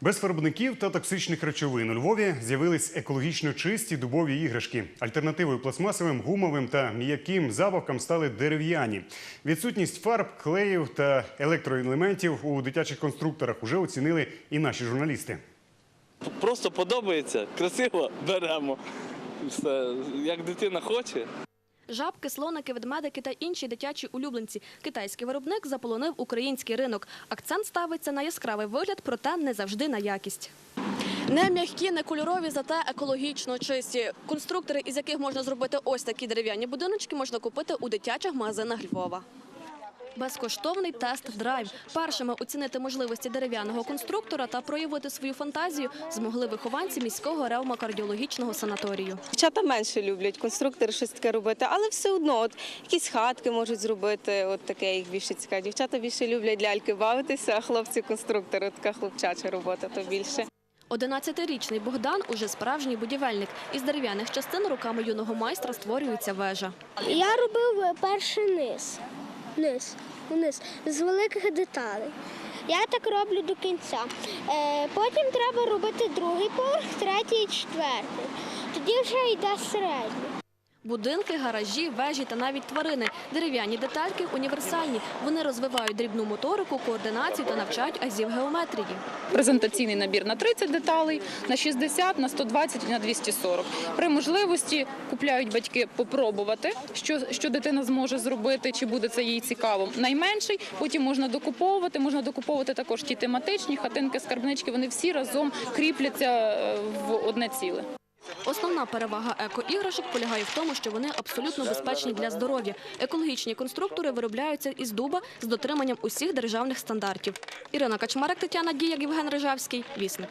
Без фарбників та токсичних речовин у Львові з'явились екологічно чисті дубові іграшки. Альтернативою пластмасовим, гумовим та м'яким забавкам стали дерев'яні. Відсутність фарб, клеїв та електроелементів у дитячих конструкторах уже оцінили і наші журналісти. Просто подобається, красиво беремо. Все, як дитина хоче. Жабки, слоники, ведмедики та інші дитячі улюбленці. Китайський виробник заполонив український ринок. Акцент ставиться на яскравий вигляд, проте не завжди на якість. Не м'які, не кольорові, зате екологічно чисті. Конструктори, із яких можна зробити ось такі дерев'яні будиночки, можна купити у дитячих магазинах Львова. Безкоштовний тест-драйв. Першими оцінити можливості дерев'яного конструктора та проявити свою фантазію змогли вихованці міського ревмокардіологічного санаторію. Дівчата менше люблять конструктори щось таке робити, але все одно, от якісь хатки можуть зробити, от таке їх більше цікавить. Дівчата більше люблять ляльки бавитися, а хлопці конструктори, така хлопчача робота, то більше. 11-річний Богдан уже справжній будівельник. Із дерев'яних частин руками юного майстра створюється вежа. Я робив перший низ, низ, вниз, з великих деталей. Я так роблю до кінця. Е, потім треба робити другий поверх, третій і четвертий. Тоді вже йде середній. Будинки, гаражі, вежі та навіть тварини. Дерев'яні детальки універсальні. Вони розвивають дрібну моторику, координацію та навчають азів геометрії. презентаційний набір на 30 деталей, на 60, на 120 і на 240. При можливості купляють батьки попробувати, що, що дитина зможе зробити, чи буде це їй цікаво. Найменший, потім можна докуповувати, можна докуповувати також ті тематичні хатинки, скарбнички, вони всі разом кріпляться е, в одне ціле. Основна перевага еко-іграшок полягає в тому, що вони абсолютно безпечні для здоров'я. Екологічні конструктори виробляються із дуба з дотриманням усіх державних стандартів. Ірина Качмарик, Тетяна Діяк, Євген Рижавський. Вісник.